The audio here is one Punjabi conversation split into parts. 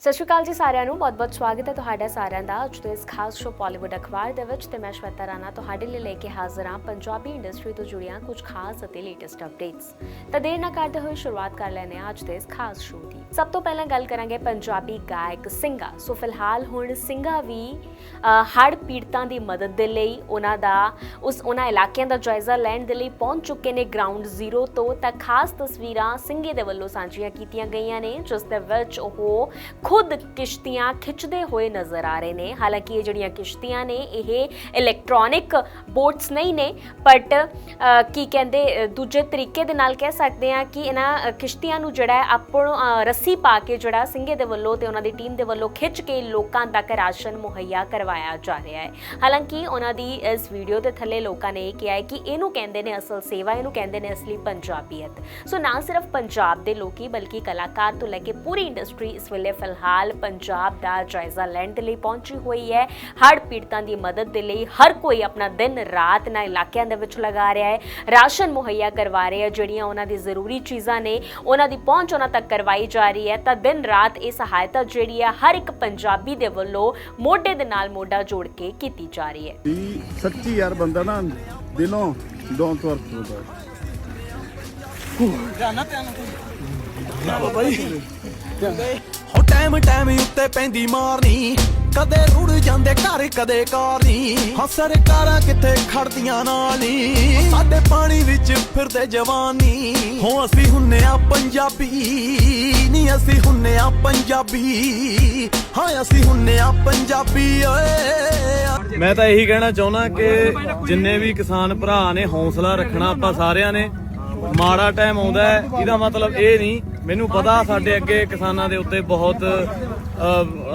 ਸਤਿ ਸ਼੍ਰੀ ਅਕਾਲ ਜੀ ਸਾਰਿਆਂ ਨੂੰ। ਬਹੁਤ-ਬਹੁਤ ਸਵਾਗਤ ਹੈ ਤੁਹਾਡਾ ਸਾਰਿਆਂ ਦਾ ਅੱਜ ਦੇ ਇਸ ਖਾਸ ਸ਼ੋ ਬਾਲੀਵੁੱਡ ਅਖਬਾਰ ਦੇ ਵਿੱਚ ਤੇ ਮੈਂ ਸ਼ਵੇਤਾ ਰਾਣਾ ਤੁਹਾਡੇ ਲਈ ਲੈ ਕੇ ਹਾਜ਼ਰ ਹਾਂ ਪੰਜਾਬੀ ਇੰਡਸਟਰੀ ਤੋਂ ਜੁੜੀਆਂ ਕੁਝ ਖਾਸ ਅਤੇ ਲੇਟੈਸਟ ਅਪਡੇਟਸ ਤਾਂ ਦੇਰ ਨਾ ਕਰਦੇ ਹੋਏ ਸ਼ੁਰੂਆਤ ਕਰ ਲੈਂਦੇ ਹਾਂ ਅੱਜ ਦੇ ਇਸ ਖਾਸ ਸ਼ੋ ਦੀ। ਸਭ ਤੋਂ ਪਹਿਲਾਂ ਗੱਲ ਕਰਾਂਗੇ ਪੰਜਾਬੀ ਗਾਇਕ ਸਿੰਘਾ ਸੋ ਫਿਲਹਾਲ ਹੁਣ ਸਿੰਘਾ ਵੀ ਹੜ੍ਹ ਪੀੜਤਾਂ ਦੀ ਮਦਦ ਦੇ ਲਈ ਉਹਨਾਂ ਦਾ, ਉਸ ਉਹਨਾਂ ਇਲਾਕਿਆਂ ਦਾ ਜਾਇਜ਼ਾ ਲੈਣ ਦੇ ਲਈ ਪਹੁੰਚ ਚੁੱਕੇ ਨੇ ਗਰਾਊਂਡ ਜ਼ੀਰੋ ਤੋਂ। ਤਾਂ ਖਾਸ ਤਸਵੀਰਾਂ ਸਿੰਘੇ ਦੇ ਵੱਲੋਂ ਸਾਂਝੀਆਂ ਕੀਤੀਆਂ ਗਈਆਂ ਨੇ, ਜਿਸ ਦੇ ਵਿੱਚ ਉਹ ਖੁਦ ਕਿਸ਼ਤੀਆਂ ਖਿੱਚਦੇ ਹੋਏ ਨਜ਼ਰ ਆ ਰਹੇ ਨੇ। ਹਾਲਾਂਕਿ ਇਹ ਜਿਹੜੀਆਂ ਕਿਸ਼ਤੀਆਂ ਨੇ, ਇਹ ਇਲੈਕਟ੍ਰੋਨਿਕ ਬੋਟਸ ਨਹੀਂ ਨੇ ਬਟ ਕੀ ਕਹਿੰਦੇ ਦੂਜੇ ਤਰੀਕੇ ਦੇ ਨਾਲ ਕਹਿ ਸਕਦੇ ਆ ਕਿ ਇਹਨਾਂ ਕਿਸ਼ਤੀਆਂ ਨੂੰ ਜਿਹੜਾ ਹੈ ਆਪਣ ਰੱਸੀ ਪਾ ਕੇ ਜਿਹੜਾ ਸਿੰਘੇ ਦੇ ਵੱਲੋਂ ਤੇ ਉਹਨਾਂ ਦੀ ਟੀਮ ਦੇ ਵੱਲੋਂ ਖਿੱਚ ਕੇ ਲੋਕਾਂ ਤੱਕ ਰਾਸ਼ਨ ਮੁਹੱਈਆ ਕਰਵਾਇਆ ਜਾ ਰਿਹਾ ਹੈ। ਹਾਲਾਂਕਿ ਉਹਨਾਂ ਦੀ ਇਸ ਵੀਡੀਓ ਦੇ ਥੱਲੇ ਲੋਕਾਂ ਨੇ ਇਹ ਕਿਹਾ ਹੈ ਕਿ ਇਹਨੂੰ ਕਹਿੰਦੇ ਨੇ ਅਸਲ ਸੇਵਾ, ਇਹਨੂੰ ਕਹਿੰਦੇ ਨੇ ਅਸਲੀ ਪੰਜਾਬੀਅਤ। ਸੋ ਨਾ ਸਿਰਫ ਪੰਜਾਬ ਦੇ ਲੋਕੀ ਬਲਕਿ ਕਲਾਕਾਰ ਤੋਂ ਲੈ ਕੇ ਪੂਰੀ ਇੰਡਸਟਰੀ ਇਸ ਵੇਲੇ ਫਿਲਹਾਲ ਪੰਜਾਬ ਦਾ ਜਾਇਜ਼ਾ ਲੈਣ ਦੇ ਲਈ ਪਹੁੰਚੀ ਹੋਈ ਹੈ। ਹੜ੍ਹ ਪੀੜਤਾਂ ਦੀ ਮਦਦ ਦੇ ਲਈ ਹਰ ਕੋਈ ਆਪਣਾ ਦਿਨ ਰਾਤ ਨਾ ਇਲਾਕਿਆਂ ਦੇ ਵਿੱਚ ਲਗਾ ਰਿਹਾ ਹੈ। ਰਾਸ਼ਨ ਮੁਹੱਈਆ ਕਰਵਾ ਰਿਹਾ ਜਿਹੜੀਆਂ ਉਹਨਾਂ ਦੀ ਜ਼ਰੂਰੀ ਚੀਜ਼ਾਂ ਨੇ ਉਹਨਾਂ ਦੀ ਪਹੁੰਚ ਉਹਨਾਂ ਤੱਕ ਕਰਵਾਈ ਜਾ ਰਹੀ ਹੈ। ਤਾਂ ਦਿਨ ਰਾਤ ਇਹ ਸਹਾਇਤਾ ਜਿਹੜੀ ਹੈ ਹਰ ਇੱਕ ਪੰਜਾਬੀ ਦੇ ਵੱਲੋਂ ਮੋਢੇ ਦੇ ਨਾਲ ਮੋਢਾ ਜੋੜ ਕੇ ਕੀਤੀ ਜਾ ਰਹੀ ਹੈ। ਸੱਚੀ ਯਾਰ ਬੰਦਾ ਨਾ ਦਿਲੋਂ ਡੋਂਟ ਵਰਕ ਹੁੰਦਾ ਹੋ ਟਾਈਮ ਟਾਈਮ ਉੱਤੇ ਪੈਂਦੀ ਮਾਰਨੀ। ਕਦੇ ਰੁੜ ਜਾਂਦੇ ਘਰ, ਕਦੇ ਕਾਰ ਹਾਂ ਸਰਕਾਰਾਂ ਕਿੱਥੇ ਖੜਦੀਆਂ ਨਾਲ ਨੀ ਸਾਡੇ ਪਾਣੀ ਵਿੱਚ ਫਿਰਦੇ ਜਵਾਨੀ। ਹੋ ਅਸੀਂ ਹੁੰਨੇ ਆ ਪੰਜਾਬੀ। ਨਹੀਂ ਅਸੀਂ ਹੁੰਨੇ ਆ ਪੰਜਾਬੀ। ਹਾਂ, ਅਸੀਂ ਹੁੰਨੇ ਆ ਪੰਜਾਬੀ, ਓਏ। ਮੈਂ ਤਾਂ ਇਹੀ ਕਹਿਣਾ ਚਾਹੁੰਦਾ ਕਿ ਜਿੰਨੇ ਵੀ ਕਿਸਾਨ ਭਰਾ ਨੇ, ਹੌਸਲਾ ਰੱਖਣਾ ਆਪਾਂ ਸਾਰਿਆਂ ਨੇ। ਮਾੜਾ ਟਾਈਮ ਆਉਂਦਾ ਹੈ, ਇਹਦਾ ਮਤਲਬ ਇਹ ਨਹੀਂ ਮੈਨੂੰ ਪਤਾ ਸਾਡੇ ਅੱਗੇ ਕਿਸਾਨਾਂ ਦੇ ਉੱਤੇ ਬਹੁਤ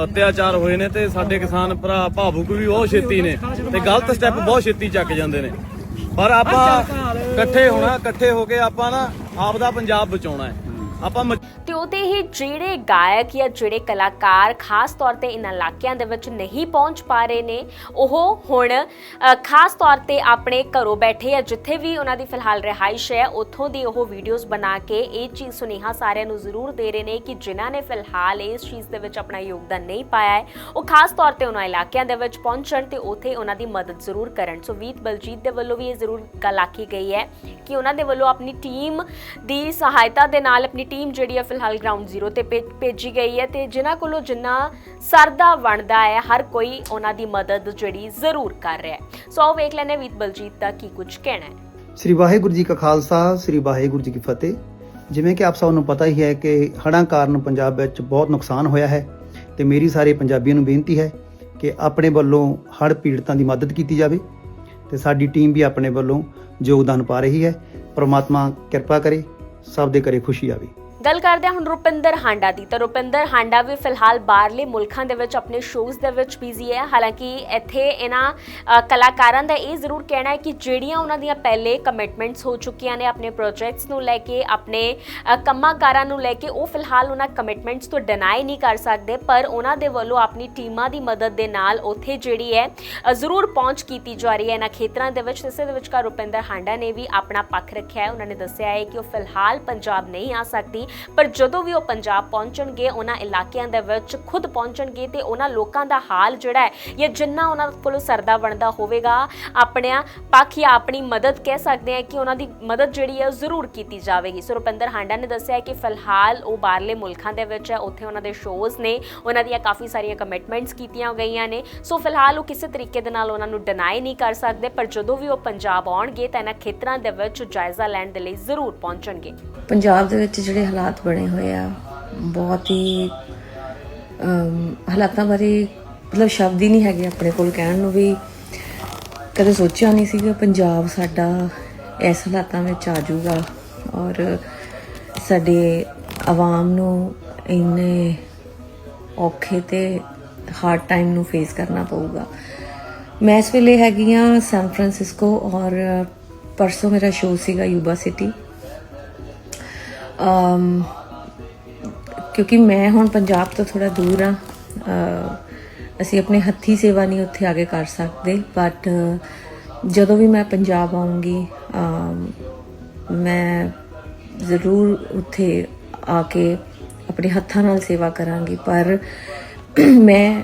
ਅਤਿਆਚਾਰ ਹੋਏ ਨੇ ਤੇ ਸਾਡੇ ਕਿਸਾਨ ਭਰਾ ਭਾਵੁਕ ਵੀ ਬਹੁਤ ਛੇਤੀ ਨੇ ਤੇ ਗਲਤ ਸਟੈਪ ਬਹੁਤ ਛੇਤੀ ਚੱਕ ਜਾਂਦੇ ਨੇ। ਪਰ ਆਪਾਂ ਇਕੱਠੇ ਹੋਣਾ ਇਕੱਠੇ ਹੋ ਕੇ ਆਪਾਂ ਨਾ ਆਪ ਦਾ ਪੰਜਾਬ ਬਚਾਉਣਾ ਹੈ। ਆਪਾਂ ਉਹਦੇ ਹੀ ਜਿਹੜੇ ਗਾਇਕ ਜਾਂ ਜਿਹੜੇ ਕਲਾਕਾਰ ਖਾਸ ਤੌਰ ਤੇ ਇਹਨਾਂ ਇਲਾਕਿਆਂ ਦੇ ਵਿੱਚ ਨਹੀਂ ਪਹੁੰਚ ਪਾ ਰਹੇ ਨੇ, ਉਹ ਹੁਣ ਖਾਸ ਤੌਰ ਤੇ ਆਪਣੇ ਘਰੋਂ ਬੈਠੇ ਜਾਂ ਜਿੱਥੇ ਵੀ ਉਹਨਾਂ ਦੀ ਫਿਲਹਾਲ ਰਿਹਾਇਸ਼ ਹੈ, ਉੱਥੋਂ ਦੀ ਉਹ ਵੀਡੀਓਜ਼ ਬਣਾ ਕੇ ਇਹ ਚੀਜ਼ ਸੁਨੇਹਾ ਸਾਰਿਆਂ ਨੂੰ ਜ਼ਰੂਰ ਦੇ ਰਹੇ ਨੇ ਕਿ ਜਿਨ੍ਹਾਂ ਨੇ ਫਿਲਹਾਲ ਇਸ ਚੀਜ਼ ਦੇ ਵਿੱਚ ਆਪਣਾ ਯੋਗਦਾਨ ਨਹੀਂ ਪਾਇਆ ਹੈ, ਉਹ ਖਾਸ ਤੌਰ ਤੇ ਉਹਨਾਂ ਇਲਾਕਿਆਂ ਦੇ ਵਿੱਚ ਪਹੁੰਚਣ ਤੇ ਉੱਥੇ ਉਹਨਾਂ ਦੀ ਮਦਦ ਜ਼ਰੂਰ ਕਰਨ। ਸੋ ਵੀਤ ਬਲਜੀਤ ਦੇ ਵੱਲੋਂ ਵੀ ਇਹ ਜ਼ਰੂਰ ਗੱਲ ਆਖੀ ਗਈ ਹੈ ਕਿ ਉਹਨਾਂ ਦੇ ਵੱਲੋਂ ਆਪਣੀ ਟੀਮ ਦੀ ਸਹਾਇਤਾ ਦੇ ਨਾਲ, ਆਪਣੀ ਟੀਮ ਜਿਹੜੀ ਹੈ ਫਿਲਹਾਲ ਗਰਾਊਂਡ ਜ਼ੀਰੋ ਤੇ ਭੇ- ਭੇਜੀ ਗਈ ਹੈ ਤੇ ਜਿਨ੍ਹਾਂ ਕੋਲੋਂ ਜਿੰਨਾ ਸਰਦਾ ਬਣਦਾ ਹੈ, ਹਰ ਕੋਈ ਉਹਨਾਂ ਦੀ ਮਦਦ ਜਿਹੜੀ ਜ਼ਰੂਰ ਕਰ ਰਿਹਾ ਹੈ। ਸੋ ਵੇਖ ਲੈਂਦੇ ਵੀਤ ਬਲਜੀਤ ਦਾ ਕੀ ਕੁਝ ਕਹਿਣਾ ਹੈ। ਸ੍ਰੀ ਵਾਹਿਗੁਰੂ ਜੀ ਕਾ ਖਾਲਸਾ, ਸ੍ਰੀ ਵਾਹਿਗੁਰੂ ਜੀ ਕੀ ਫਤਿਹ। ਜਿਵੇਂ ਕਿ ਆਪ ਸਭ ਨੂੰ ਪਤਾ ਹੀ ਹੈ ਕਿ ਹੜ੍ਹਾਂ ਕਾਰਨ ਪੰਜਾਬ ਵਿੱਚ ਬਹੁਤ ਨੁਕਸਾਨ ਹੋਇਆ ਹੈ ਤੇ ਮੇਰੀ ਸਾਰੇ ਪੰਜਾਬੀਆਂ ਨੂੰ ਬੇਨਤੀ ਹੈ ਕਿ ਆਪਣੇ ਵੱਲੋਂ ਹੜ੍ਹ ਪੀੜਤਾਂ ਦੀ ਮਦਦ ਕੀਤੀ ਜਾਵੇ ਤੇ ਸਾਡੀ ਟੀਮ ਵੀ ਆਪਣੇ ਵੱਲੋਂ ਯੋਗਦਾਨ ਪਾ ਰਹੀ ਹੈ। ਪ੍ਰਮਾਤਮਾ ਕਿਰਪਾ ਕਰੇ, ਸਭ ਦੇ ਘਰੇ ਖੁਸ਼ੀ ਆਵੇ। ਗੱਲ ਕਰਦੇ ਹਾਂ ਹੁਣ ਰੁਪਿੰਦਰ ਹਾਂਡਾ ਦੀ। ਤਾਂ ਰੁਪਿੰਦਰ ਹਾਂਡਾ ਵੀ ਫਿਲਹਾਲ ਬਾਹਰਲੇ ਮੁਲਕਾਂ ਦੇ ਵਿੱਚ ਆਪਣੇ ਸ਼ੋਜ਼ ਦੇ ਵਿੱਚ ਬਿਜ਼ੀ ਹੈ। ਹਾਲਾਂਕਿ ਇੱਥੇ ਇਹਨਾਂ ਕਲਾਕਾਰਾਂ ਦਾ ਇਹ ਜ਼ਰੂਰ ਕਹਿਣਾ ਹੈ ਕਿ ਜਿਹੜੀਆਂ ਉਹਨਾਂ ਦੀਆਂ ਪਹਿਲੇ ਕਮਿਟਮੈਂਟਸ ਹੋ ਚੁੱਕੀਆਂ ਨੇ ਆਪਣੇ ਪ੍ਰੋਜੈਕਟਸ ਨੂੰ ਲੈ ਕੇ ਆਪਣੇ ਅ, ਕੰਮਾਂ ਕਾਰਾਂ ਨੂੰ ਲੈ ਕੇ ਉਹ ਫਿਲਹਾਲ ਉਹਨਾਂ ਕਮਿਟਮੈਂਟਸ ਤੋਂ ਡਿਨਾਈ ਨਹੀਂ ਕਰ ਸਕਦੇ। ਪਰ ਉਹਨਾਂ ਦੇ ਵੱਲੋਂ ਆਪਣੀ ਟੀਮਾਂ ਦੀ ਮਦਦ ਦੇ ਨਾਲ ਉੱਥੇ ਜਿਹੜੀ ਹੈ ਜ਼ਰੂਰ ਪਹੁੰਚ ਕੀਤੀ ਜਾ ਰਹੀ ਹੈ। ਇਹਨਾਂ ਖੇਤਰਾਂ ਦੇ ਵਿੱਚ ਇਸੇ ਦੇ ਵਿਚਕਾਰ ਰੁਪਿੰਦਰ ਹਾਂਡਾ ਨੇ ਵੀ ਆਪਣਾ ਪੱਖ ਰੱਖਿਆ ਹੈ। ਉਹਨਾਂ ਨੇ ਦੱਸਿਆ ਹੈ ਕਿ ਉਹ ਫਿਲਹਾਲ ਪੰਜਾਬ ਨਹੀਂ ਆ ਸਕਦੀ। ਪਰ ਜਦੋਂ ਵੀ ਉਹ ਪੰਜਾਬ ਪਹੁੰਚਣਗੇ, ਉਹਨਾਂ ਇਲਾਕਿਆਂ ਦੇ ਵਿੱਚ ਖੁਦ ਪਹੁੰਚਣਗੇ ਤੇ ਉਹਨਾਂ ਲੋਕਾਂ ਦਾ ਹਾਲ ਜਿਹੜਾ ਹੈ, ਜਾਂ ਜਿੰਨਾ ਉਹਨਾਂ ਕੋਲੋਂ ਸਰਦਾ ਬਣਦਾ ਹੋਵੇਗਾ ਆਪਣਿਆਂ ਪੱਖ ਜਾਂ ਆਪਣੀ ਮਦਦ ਕਹਿ ਸਕਦੇ ਆ ਕਿ ਉਹਨਾਂ ਦੀ ਮਦਦ ਜਿਹੜੀ ਹੈ ਉਹ ਜ਼ਰੂਰ ਕੀਤੀ ਜਾਵੇਗੀ। ਸੋ ਰੁਪਿੰਦਰ ਹਾਂਡਾ ਨੇ ਦੱਸਿਆ ਕਿ ਫਿਲਹਾਲ ਉਹ ਬਾਹਰਲੇ ਮੁਲਕਾਂ ਦੇ ਵਿੱਚ ਹੈ, ਉੱਥੇ ਉਹਨਾਂ ਦੇ ਸ਼ੋਜ਼ ਨੇ, ਉਹਨਾਂ ਦੀਆਂ ਕਾਫੀ ਸਾਰੀਆਂ ਕਮਿਟਮੈਂਟਸ ਕੀਤੀਆਂ ਗਈਆਂ ਨੇ। ਸੋ ਫਿਲਹਾਲ ਉਹ ਕਿਸੇ ਤਰੀਕੇ ਦੇ ਨਾਲ ਉਹਨਾਂ ਨੂੰ ਡਿਨਾਈ ਨਹੀਂ ਕਰ ਸਕਦੇ, ਪਰ ਜਦੋਂ ਵੀ ਉਹ ਪੰਜਾਬ ਆਉਣਗੇ ਤਾਂ ਇਹਨਾਂ ਖੇਤਰਾਂ ਦੇ ਵਿੱਚ ਜਾਇਜ਼ਾ ਲੈਣ ਦੇ ਲਈ ਜ਼ਰੂਰ ਪਹੁੰਚਣਗੇ। ਪੰਜਾਬ ਦੇ ਵਿੱਚ ਜਿਹੜੇ ਹਾਲਾਤ ਹਾਲਾਤ ਬਣੇ ਹੋਏ ਆ। ਬਹੁਤ ਹੀ ਹਾਲਾਤਾਂ ਬਾਰੇ ਮਤਲਬ ਸ਼ਬਦ ਹੀ ਨਹੀਂ ਹੈਗੇ ਆਪਣੇ ਕੋਲ ਕਹਿਣ ਨੂੰ ਵੀ। ਕਦੇ ਸੋਚਿਆ ਨਹੀਂ ਸੀਗਾ ਪੰਜਾਬ ਸਾਡਾ ਇਸ ਹਾਲਾਤਾਂ ਵਿੱਚ ਆ ਜਾਊਗਾ। ਔਰ ਸਾਡੇ ਆਵਾਮ ਨੂੰ ਇੰਨੇ ਔਖੇ ਤੇ ਹਾਰਡ ਟਾਈਮ ਨੂੰ ਫੇਸ ਕਰਨਾ ਪਊਗਾ। ਮੈਂ ਇਸ ਵੇਲੇ ਹੈਗੀ ਆ ਸੈਨ ਫਰਾਂਸਿਸਕੋ ਔਰ ਪਰਸੋਂ ਮੇਰਾ ਸ਼ੋਅ ਸੀਗਾ ਯੂਬਾ ਸਿਟੀ। ਅਮ, ਕਿਉਂਕਿ ਮੈਂ ਹੁਣ ਪੰਜਾਬ ਤੋਂ ਥੋੜਾ ਦੂਰ ਆ ਅਸੀਂ ਆਪਣੇ ਹੱਥੀ ਸੇਵਾ ਨਹੀਂ ਉੱਥੇ ਆਗੇ ਕਰ ਸਕਦੇ ਬਟ ਜਦੋਂ ਵੀ ਮੈਂ ਪੰਜਾਬ ਆਉਂਗੀ ਮੈਂ ਜ਼ਰੂਰ ਉੱਥੇ ਆ ਕੇ ਆਪਣੇ ਹੱਥਾਂ ਨਾਲ ਸੇਵਾ ਕਰਾਂਗੀ, ਪਰ ਮੈਂ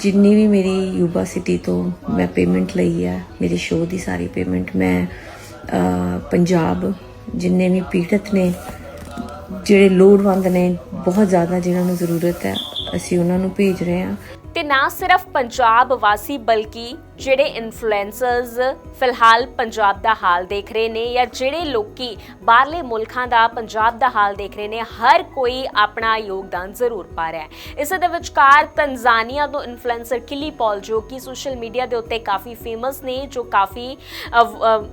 ਜਿੰਨੀ ਵੀ ਮੇਰੀ ਯੂਬਾ ਸਿਟੀ ਤੋਂ ਮੈਂ ਪੇਮੈਂਟ ਲਈ ਹੈ, ਮੇਰੇ ਸ਼ੋਅ ਦੀ ਸਾਰੀ ਪੇਮੈਂਟ ਮੈਂ ਪੰਜਾਬ ਜਿੰਨੇ ਵੀ ਪੀੜਤ ਨੇ ਜਿਹੜੇ ਲੋੜਵੰਦ ਨੇ, ਬਹੁਤ ਜ਼ਿਆਦਾ ਜਿਨ੍ਹਾਂ ਨੂੰ ਜ਼ਰੂਰਤ ਹੈ, ਅਸੀਂ ਉਹਨਾਂ ਨੂੰ ਭੇਜ ਰਹੇ ਹਾਂ। ਤੇ ਨਾ ਸਿਰਫ ਪੰਜਾਬ ਵਾਸੀ, ਬਲਕਿ ਜਿਹੜੇ ਇਨਫਲੂਐਂਸਰਸ ਫਿਲਹਾਲ ਪੰਜਾਬ ਦਾ ਹਾਲ ਦੇਖ ਰਹੇ ਨੇ ਜਾਂ ਜਿਹੜੇ ਲੋਕੀ ਬਾਹਰਲੇ ਮੁਲਕਾਂ ਦਾ ਪੰਜਾਬ ਦਾ ਹਾਲ ਦੇਖ ਰਹੇ ਨੇ, ਹਰ ਕੋਈ ਆਪਣਾ ਯੋਗਦਾਨ ਜ਼ਰੂਰ ਪਾ ਰਿਹਾ ਹੈ। ਇਸ ਦੇ ਵਿਚਕਾਰ ਤੰਜ਼ਾਨੀਆ ਤੋਂ ਇਨਫਲੂਐਂਸਰ ਕਿਲੀ ਪੌਲ, ਜੋ ਕਿ ਸੋਸ਼ਲ ਮੀਡੀਆ ਦੇ ਉੱਤੇ ਕਾਫੀ ਫੇਮਸ ਨੇ, ਜੋ ਕਾਫੀ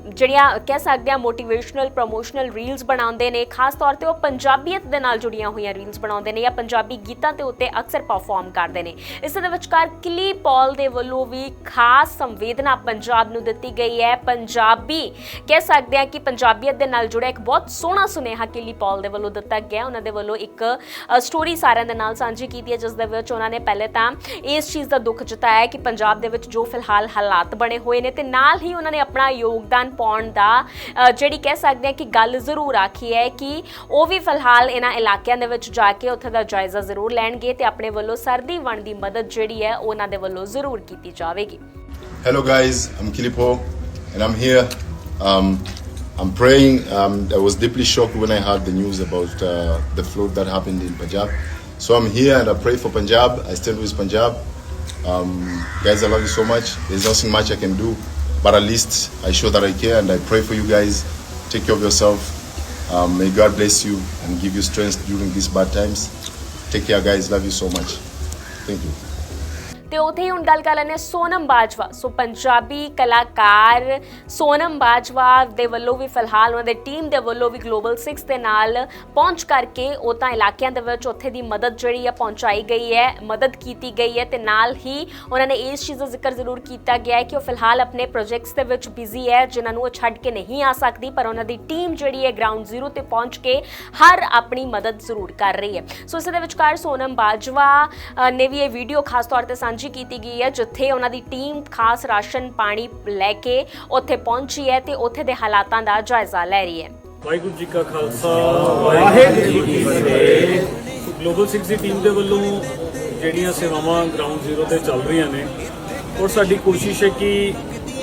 ਜਿਹੜੀਆਂ ਕਹਿ ਸਕਦੇ ਆ ਮੋਟੀਵੇਸ਼ਨਲ ਪ੍ਰੋਮੋਸ਼ਨਲ ਰੀਲਸ ਬਣਾਉਂਦੇ ਨੇ, ਖਾਸ ਤੌਰ ਤੇ ਉਹ ਪੰਜਾਬੀਅਤ ਦੇ ਨਾਲ ਜੁੜੀਆਂ ਹੋਈਆਂ ਰੀਲਸ ਬਣਾਉਂਦੇ ਨੇ ਜਾਂ ਪੰਜਾਬੀ ਗੀਤਾਂ ਦੇ ਉੱਤੇ ਅਕਸਰ ਪਰਫਾਰਮ ਕਰਦੇ ਨੇ। ਇਸ ਦੇ ਵਿਚਕਾਰ ਕਿਲੀ ਪੌਲ ਦੇ ਵੱਲੋਂ ਵੀ ਖਾਸ ਸੰਵੇਦਨਾ ਪੰਜਾਬ ਨੂੰ ਦਿੱਤੀ ਗਈ ਹੈ। ਪੰਜਾਬੀ ਕਹਿ ਸਕਦੇ ਆ ਕਿ ਪੰਜਾਬੀਅਤ ਦੇ ਨਾਲ ਜੁੜਿਆ ਇੱਕ ਬਹੁਤ ਸੋਹਣਾ ਸੁਨੇਹਾ ਕਿਲੀ ਪੌਲ ਦੇ ਵੱਲੋਂ ਦਿੱਤਾ ਗਿਆ। ਉਹਨਾਂ ਦੇ ਵੱਲੋਂ ਇੱਕ ਸਟੋਰੀ ਸਾਰਿਆਂ ਦੇ ਨਾਲ ਸਾਂਝੀ ਕੀਤੀ ਹੈ, ਜਿਸ ਦੇ ਵਿੱਚ ਉਹਨਾਂ ਨੇ ਪਹਿਲੇ ਤਾਂ ਇਸ ਚੀਜ਼ ਦਾ ਦੁੱਖ ਜਤਾਇਆ ਕਿ ਪੰਜਾਬ ਦੇ ਵਿੱਚ ਜੋ ਫਿਲਹਾਲ ਹਾਲਾਤ ਬਣੇ ਹੋਏ ਨੇ ਤੇ ਨਾਲ ਹੀ ਉਹਨਾਂ ਨੇ ਆਪਣਾ ਯੋਗਦਾਨ ਪਾਉਣ ਦਾ ਜਿਹੜੀ ਕਹਿ ਸਕਦੇ ਆ ਕਿ ਗੱਲ ਜ਼ਰੂਰ ਆਖੀ ਹੈ ਕਿ ਉਹ ਵੀ ਫਿਲਹਾਲ ਇਹਨਾਂ ਇਲਾਕਿਆਂ ਦੇ ਵਿੱਚ ਜਾ ਕੇ ਉੱਥੇ ਦਾ ਜਾਇਜ਼ਾ ਜ਼ਰੂਰ ਲੈਣਗੇ ਤੇ ਆਪਣੇ ਵੱਲੋਂ ਸਰਦੀ ਵਣ ਦੀ ਮਦਦ ਜਿਹੜੀ ਹੈ ਉਹ ਉਹਨਾਂ ਦੇ ਵੱਲੋਂ ਜ਼ਰੂਰ ਕੀਤੀ ਜਾਵੇਗੀ। Hello, guys. I'm Kilipo, and I'm here. Um, I'm praying. Um, I was deeply shocked when I heard the news about uh, the flood that happened in Punjab. So I'm here and I pray for Punjab. I stand with Punjab. Um, guys, I love you so much. There's nothing much I can do, but at least I show that I care and I pray for you guys. Take care of yourself. Um, may God bless you and give you strength during these bad times. Take care, guys. Love you so much. Thank you. ਤੇ ਉੱਥੇ ਹੀ ਹੁਣ ਗੱਲ ਕਰ ਲੈਂਦੇ ਸੋਨਮ ਬਾਜਵਾ। ਸੋ ਪੰਜਾਬੀ ਕਲਾਕਾਰ ਸੋਨਮ ਬਾਜਵਾ ਦੇ ਵੱਲੋਂ ਵੀ ਫਿਲਹਾਲ ਉਹਨਾਂ ਦੇ ਟੀਮ ਦੇ ਵੱਲੋਂ ਵੀ ਗਲੋਬਲ 6 ਦੇ ਨਾਲ ਪਹੁੰਚ ਕਰਕੇ ਉਹ ਤਾਂ ਇਲਾਕਿਆਂ ਦੇ ਵਿੱਚ ਉੱਥੇ ਦੀ ਮਦਦ ਜਿਹੜੀ ਹੈ ਪਹੁੰਚਾਈ ਗਈ ਹੈ, ਮਦਦ ਕੀਤੀ ਗਈ ਹੈ ਤੇ ਨਾਲ ਹੀ ਉਹਨਾਂ ਨੇ ਇਸ ਚੀਜ਼ ਦਾ ਜ਼ਿਕਰ ਜ਼ਰੂਰ ਕੀਤਾ ਗਿਆ ਹੈ ਕਿ ਉਹ ਫਿਲਹਾਲ ਆਪਣੇ ਪ੍ਰੋਜੈਕਟਸ ਦੇ ਵਿੱਚ ਬਿਜ਼ੀ ਹੈ, ਜਿਨ੍ਹਾਂ ਨੂੰ ਉਹ ਛੱਡ ਕੇ ਨਹੀਂ ਆ ਸਕਦੀ, ਪਰ ਉਹਨਾਂ ਦੀ ਟੀਮ ਜਿਹੜੀ ਹੈ ਗਰਾਊਂਡ ਜ਼ੀਰੋ ਤੇ ਪਹੁੰਚ ਕੇ ਹਰ ਆਪਣੀ ਮਦਦ ਜ਼ਰੂਰ ਕਰ ਰਹੀ ਹੈ। ਸੋ ਇਸ ਦੇ ਵਿਚਕਾਰ ਸੋਨਮ ਬਾਜਵਾ ਨੇ ਵੀ ਇਹ ਵੀਡੀਓ ਖਾਸ ਤੌਰ ਤੇ ਸਾਂਝੀ ਕੀਤੀ ਗਈ ਹੈ ਜਿੱਥੇ ਉਹਨਾਂ ਦੀ ਟੀਮ ਖਾਸ ਰਾਸ਼ਨ ਪਾਣੀ ਲੈ ਕੇ ਉੱਥੇ ਪਹੁੰਚੀ ਹੈ ਤੇ ਉੱਥੇ ਦੇ ਹਾਲਾਤਾਂ ਦਾ ਜਾਇਜ਼ਾ ਲੈ ਰਹੀ ਹੈ। ਵਾਹਿਗੁਰੂ ਜੀ ਕਾ ਖਾਲਸਾ ਵਾਹਿਗੁਰੂ ਜੀ ਕੀ ਫਤਿਹ। ਗਲੋਬਲ 6 ਦੀ ਟੀਮ ਦੇ ਵੱਲੋਂ ਜਿਹੜੀਆਂ ਸੇਵਾਵਾਂ ਗਰਾਊਂਡ ਜ਼ੀਰੋ ਤੇ ਚੱਲ ਰਹੀਆਂ ਨੇ ਔਰ ਸਾਡੀ ਕੋਸ਼ਿਸ਼ ਹੈ ਕਿ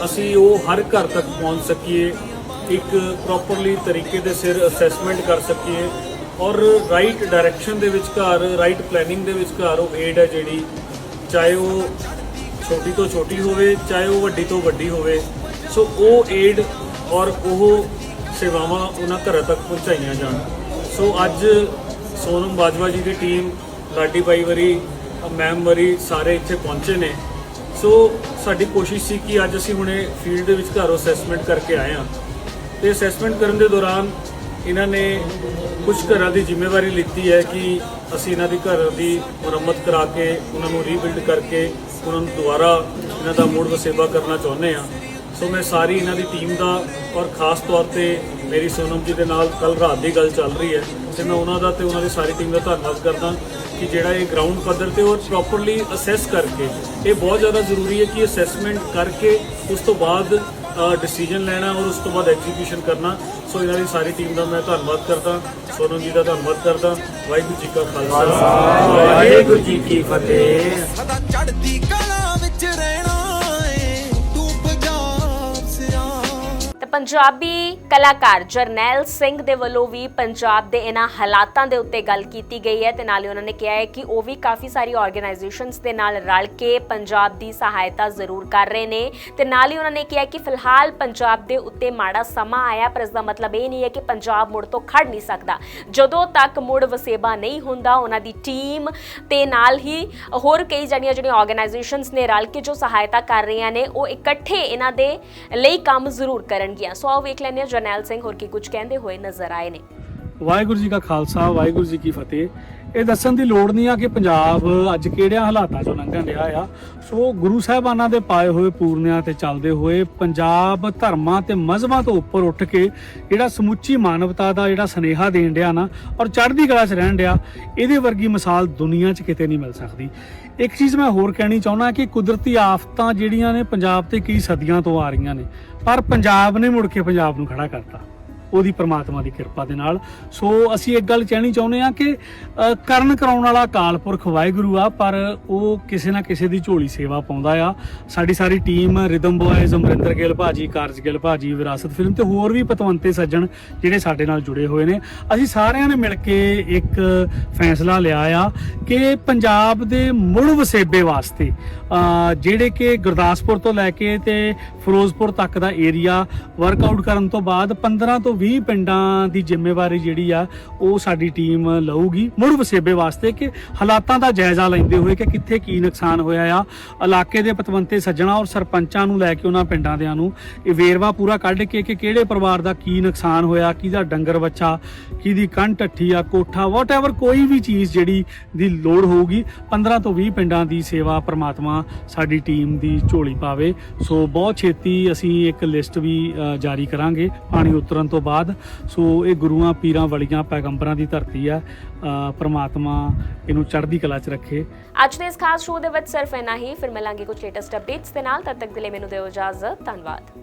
ਅਸੀਂ ਉਹ ਹਰ ਘਰ ਤੱਕ ਪਹੁੰਚ ਸਕੀਏ ਇੱਕ ਪ੍ਰੋਪਰਲੀ ਤਰੀਕੇ ਦੇ ਸਿਰ ਅਸੈਸਮੈਂਟ ਕਰ ਸਕੀਏ ਔਰ ਰਾਈਟ ਡਾਇਰੈਕਸ਼ਨ ਦੇ ਵਿਚਕਾਰ ਰਾਈਟ ਪਲੈਨਿੰਗ ਦੇ ਵਿਚਕਾਰ ਉਹ ਏਡ ਹੈ ਜਿਹੜੀ ਚਾਹੇ ਉਹ ਛੋਟੀ ਤੋਂ ਛੋਟੀ ਹੋਵੇ, ਚਾਹੇ ਉਹ ਵੱਡੀ ਤੋਂ ਵੱਡੀ ਹੋਵੇ। ਸੋ ਉਹ ਏਡ ਔਰ ਉਹ ਸੇਵਾਵਾਂ ਉਹਨਾਂ ਘਰਾਂ ਤੱਕ ਪਹੁੰਚਾਈਆਂ ਜਾਣ। ਸੋ ਅੱਜ ਸੋਨਮ ਬਾਜਵਾ ਜੀ ਦੀ ਟੀਮ ਲਾਡੀ ਬਾਈ ਵਰੀ ਮੈਮ ਵਰੀ ਸਾਰੇ ਇੱਥੇ ਪਹੁੰਚੇ ਨੇ। ਸੋ ਸਾਡੀ ਕੋਸ਼ਿਸ਼ ਸੀ ਕਿ ਅੱਜ ਅਸੀਂ ਹੁਣੇ ਫੀਲਡ ਦੇ ਵਿੱਚ ਘਰ ਅਸੈਸਮੈਂਟ ਕਰਕੇ ਆਏ ਹਾਂ। ਤੇ ਅਸੈਸਮੈਂਟ ਕਰਨ ਦੇ ਦੌਰਾਨ ਇਹਨਾਂ ਨੇ ਕੁਝ ਘਰਾਂ ਦੀ ਜ਼ਿੰਮੇਵਾਰੀ ਲਿੱਤੀ ਹੈ ਕਿ ਅਸੀਂ ਇਹਨਾਂ ਦੀ ਘਰ ਦੀ ਮੁਰੰਮਤ ਕਰਾ ਕੇ ਉਹਨਾਂ ਨੂੰ ਰੀਬਿਲਡ ਕਰਕੇ ਉਹਨਾਂ ਨੂੰ ਦੁਬਾਰਾ ਇਹਨਾਂ ਦਾ ਮੁੜ ਵਸੇਬਾ ਕਰਨਾ ਚਾਹੁੰਦੇ ਹਾਂ। ਸੋ ਮੈਂ ਸਾਰੀ ਇਹਨਾਂ ਦੀ ਟੀਮ ਦਾ ਔਰ ਖਾਸ ਤੌਰ ਤੇ ਮੇਰੀ ਸੋਨਮ ਜੀ ਦੇ ਨਾਲ ਕੱਲ ਰਾਤ ਦੀ ਗੱਲ ਚੱਲ ਰਹੀ ਹੈ। ਤੇ ਮੈਂ ਉਹਨਾਂ ਦਾ ਤੇ ਉਹਨਾਂ ਦੀ ਸਾਰੀ ਟੀਮ ਦਾ ਧੰਨਵਾਦ ਕਰਦਾ ਕਿ ਜਿਹੜਾ ਇਹ ਗਰਾਊਂਡ ਪੱਧਰ ਤੇ ਔਰ ਪ੍ਰੋਪਰਲੀ ਅਸੈਸ ਕਰਕੇ ਇਹ ਬਹੁਤ ਜ਼ਿਆਦਾ ਜ਼ਰੂਰੀ ਹੈ ਕਿ ਅਸੈਸਮੈਂਟ ਕਰਕੇ ਉਸ ਤੋਂ ਬਾਅਦ ਡਿਸੀਜਨ ਲੈਣਾ ਔਰ ਉਸ ਤੋਂ ਬਾਅਦ ਐਗਜ਼ੀਕਿਊਸ਼ਨ ਕਰਨਾ। ਸੋ ਇਹਨਾਂ ਦੀ ਸਾਰੀ ਟੀਮ ਦਾ ਮੈਂ ਧੰਨਵਾਦ ਕਰਦਾ। ਸੋਨਮ ਜੀ ਦਾ ਧੰਨਵਾਦ ਕਰਦਾ। ਵਾਹਿਗੁਰੂ ਜੀ ਕਾ ਖਾਲਸਾ। ਵਾਹਿਗੁਰੂ ਜੀ ਕੀ ਫਤਿਹ। ਸਦਾ ਚੜ੍ਹਦੀ ਪੰਜਾਬੀ ਕਲਾਕਾਰ ਜਰਨੈਲ ਸਿੰਘ ਦੇ ਵੱਲੋਂ ਵੀ ਪੰਜਾਬ ਦੇ ਇਹਨਾਂ ਹਾਲਾਤਾਂ ਦੇ ਉੱਤੇ ਗੱਲ ਕੀਤੀ ਗਈ ਹੈ ਤੇ ਨਾਲੇ ਉਹਨਾਂ ਨੇ ਕਿਹਾ ਹੈ ਕਿ ਉਹ ਵੀ ਕਾਫੀ ਸਾਰੀ ਆਰਗੇਨਾਈਜੇਸ਼ਨਸ ਦੇ ਨਾਲ ਰਲ ਕੇ ਪੰਜਾਬ ਦੀ ਸਹਾਇਤਾ ਜ਼ਰੂਰ ਕਰ ਰਹੇ ਨੇ ਤੇ ਨਾਲ ਹੀ ਉਹਨਾਂ ਨੇ ਕਿਹਾ ਕਿ ਫਿਲਹਾਲ ਪੰਜਾਬ ਦੇ ਉੱਤੇ ਮਾੜਾ ਸਮਾਂ ਆਇਆ, ਪਰ ਇਸ ਦਾ ਮਤਲਬ ਇਹ ਨਹੀਂ ਹੈ ਕਿ ਪੰਜਾਬ ਮੁੜ ਤੋਂ ਖੜ ਨਹੀਂ ਸਕਦਾ। ਜਦੋਂ ਤੱਕ ਮੁੜ ਵਸੇਬਾ ਨਹੀਂ ਹੁੰਦਾ, ਉਹਨਾਂ ਦੀ ਟੀਮ ਤੇ ਨਾਲ ਹੀ ਹੋਰ ਕਈ ਜਿਹੜੀਆਂ ਜਿਹੜੀਆਂ ਆਰਗੇਨਾਈਜੇਸ਼ਨਸ ਨੇ ਰਲ ਕੇ ਜੋ ਸਹਾਇਤਾ ਕਰ ਰਹੀਆਂ ਨੇ, ਉਹ ਇਕੱਠੇ ਇਹਨਾਂ ਦੇ ਲਈ ਕੰਮ ਜ਼ਰੂਰ ਕਰਨਗੀਆਂ ਸੋ ਆਓ ਵੇਖ ਲੈਂਦੇ ਹਾਂ ਜਰਨੈਲ ਸਿੰਘ ਹੋਰ ਕੀ ਕੁਝ ਕਹਿੰਦੇ ਹੋਏ ਨਜ਼ਰ ਆਏ ਨੇ। ਵਾਹਿਗੁਰੂ ਜੀ ਕਾ ਖਾਲਸਾ, ਵਾਹਿਗੁਰੂ ਜੀ ਕੀ ਫਤਿਹ। ਇਹ ਦੱਸਣ ਦੀ ਲੋੜ ਨਹੀਂ ਆ ਕਿ ਪੰਜਾਬ ਅੱਜ ਕਿਹੜਿਆਂ ਹਾਲਾਤਾਂ ਚੋਂ ਲੰਘਣ ਰਿਹਾ ਆ। ਸੋ ਗੁਰੂ ਸਾਹਿਬਾਨਾਂ ਦੇ ਪਾਏ ਹੋਏ ਪੂਰਨਿਆਂ ਤੇ ਚੱਲਦੇ ਹੋਏ ਪੰਜਾਬ ਧਰਮਾਂ ਤੇ ਮਜ਼ਹਬਾਂ ਤੋਂ ਉੱਪਰ ਉੱਠ ਕੇ ਜਿਹੜਾ ਸਮੁੱਚੀ ਮਾਨਵਤਾ ਦਾ ਜਿਹੜਾ ਸਨੇਹਾ ਦੇਣ ਡਿਆ ਨਾ ਔਰ ਚੜ੍ਹਦੀ ਕਲਾ 'ਚ ਰਹਿਣ ਡਿਆ, ਇਹਦੇ ਵਰਗੀ ਮਿਸਾਲ ਦੁਨੀਆ 'ਚ ਕਿਤੇ ਨਹੀਂ ਮਿਲ ਸਕਦੀ। ਇੱਕ ਚੀਜ਼ ਮੈਂ ਹੋਰ ਕਹਿਣੀ ਚਾਹੁੰਦਾ ਕਿ ਕੁਦਰਤੀ ਆਫਤਾਂ ਜਿਹੜੀਆਂ ਨੇ ਪੰਜਾਬ ਤੇ ਕਈ ਸਦੀਆਂ ਤੋਂ ਆ ਰਹੀਆਂ ਨੇ, ਪਰ ਪੰਜਾਬ ਨੇ ਮੁੜ ਕੇ ਪੰਜਾਬ ਨੂੰ ਖੜਾ ਕਰਤਾ। ਉਹਦੀ ਪ੍ਰਮਾਤਮਾ ਦੀ ਕਿਰਪਾ ਦੇ ਨਾਲ। ਸੋ ਅਸੀਂ ਇੱਕ ਗੱਲ ਕਹਿਣੀ ਚਾਹੁੰਦੇ ਆ ਕਿ ਕਰਨ ਕਰਾਉਣ ਵਾਲਾ ਅਕਾਲ ਪੁਰਖ ਵਾਹਿਗੁਰੂ ਆ, ਪਰ ਉਹ ਕਿਸੇ ਨਾ ਕਿਸੇ ਦੀ ਝੋਲੀ ਸੇਵਾ ਪਾਉਂਦਾ ਆ। ਸਾਡੀ ਸਾਰੀ team rhythm boys Amrinder Gill ਭਾਜੀ, ਕਾਰਜ ਗਿੱਲ ਭਾਜੀ, ਵਿਰਾਸਤ ਫਿਲਮ ਤੇ ਹੋਰ ਵੀ ਪਤਵੰਤੇ ਸੱਜਣ ਜਿਹੜੇ ਸਾਡੇ ਨਾਲ ਜੁੜੇ ਹੋਏ ਨੇ। ਅਸੀਂ ਸਾਰਿਆਂ ਨੇ ਮਿਲ ਕੇ ਇੱਕ ਫੈਸਲਾ ਲਿਆ ਆ ਕਿ ਪੰਜਾਬ ਦੇ ਮੁੜ ਵਸੇਬੇ ਵਾਸਤੇ ਜਿਹੜੇ ਕਿ ਗੁਰਦਾਸਪੁਰ ਤੋਂ ਲੈ ਕੇ ਤੇ ਫਿਰੋਜ਼ਪੁਰ ਤੱਕ ਦਾ ਏਰੀਆ ਵਰਕਆਊਟ ਕਰਨ ਤੋਂ ਬਾਅਦ 15 ਤੋਂ 20 ਪਿੰਡਾਂ ਦੀ ਜ਼ਿੰਮੇਵਾਰੀ ਜਿਹੜੀ ਆ, ਉਹ ਸਾਡੀ ਟੀਮ ਲਊਗੀ। ਮੁੜ ਵਸੇਬੇ ਵਾਸਤੇ ਕਿ ਹਾਲਾਤਾਂ ਦਾ ਜਾਇਜ਼ਾ ਲੈਂਦੇ ਹੋਏ ਕਿ ਕਿੱਥੇ ਕੀ ਨੁਕਸਾਨ ਹੋਇਆ ਆ, ਇਲਾਕੇ ਦੇ ਪਤਵੰਤੇ ਸੱਜਣਾ ਔਰ ਸਰਪੰਚਾਂ ਨੂੰ ਲੈ ਕੇ ਉਹਨਾਂ ਪਿੰਡਾਂ ਦਿਆਂ ਨੂੰ ਇਹ ਵੇਰਵਾ ਪੂਰਾ ਕੱਢ ਕੇ ਕਿ ਕਿਹੜੇ ਪਰਿਵਾਰ ਦਾ ਕੀ ਨੁਕਸਾਨ ਹੋਇਆ, ਕਿਹਦਾ ਡੰਗਰ ਬੱਚਾ, ਕਿਹਦੀ ਕੰਨ ਟੱਠੀ ਆ, ਕੋਠਾ ਵਾਟਐਵਰ ਕੋਈ ਵੀ ਚੀਜ਼ ਜਿਹੜੀ ਦੀ ਲੋੜ ਹੋਊਗੀ 15 ਤੋਂ 20 ਪਿੰਡਾਂ ਦੀ ਸੇਵਾ ਪ੍ਰਮਾਤਮਾ ਸਾਡੀ ਟੀਮ ਦੀ ਝੋਲੀ ਪਾਵੇ। ਸੋ ਬਹੁਤ ਛੇਤੀ ਅਸੀਂ ਇੱਕ ਲਿਸਟ ਵੀ ਜਾਰੀ ਕਰਾਂਗੇ। ਪਾਣੀ ਉਤਰਨ ਤੋਂ ਬਾਅਦ, ਸੋ ਇਹ ਗੁਰੂਆਂ, ਪੀਰਾਂ, ਵਲੀਆਂ, ਪੈਗੰਬਰਾਂ ਦੀ ਧਰਤੀ ਆ ਪ੍ਰਮਾਤਮਾ ਇਹਨੂੰ ਚੜ੍ਹਦੀ ਕਲਾ 'ਚ ਰੱਖੇ। ਅੱਜ ਦੇ ਇਸ ਖਾਸ ਸ਼ੋਅ ਦੇ ਵਿੱਚ ਸਿਰਫ ਇੰਨਾ ਹੀ। ਫਿਰ ਮਿਲਾਂਗੇ ਕੁਝ ਲੇਟੈਸਟ ਅਪਡੇਟਸ ਦੇ ਨਾਲ। ਤਦ ਤੱਕ ਦੇ ਲਈ ਮੈਨੂੰ ਦਿਓ ਇਜਾਜ਼ਤ। ਧੰਨਵਾਦ।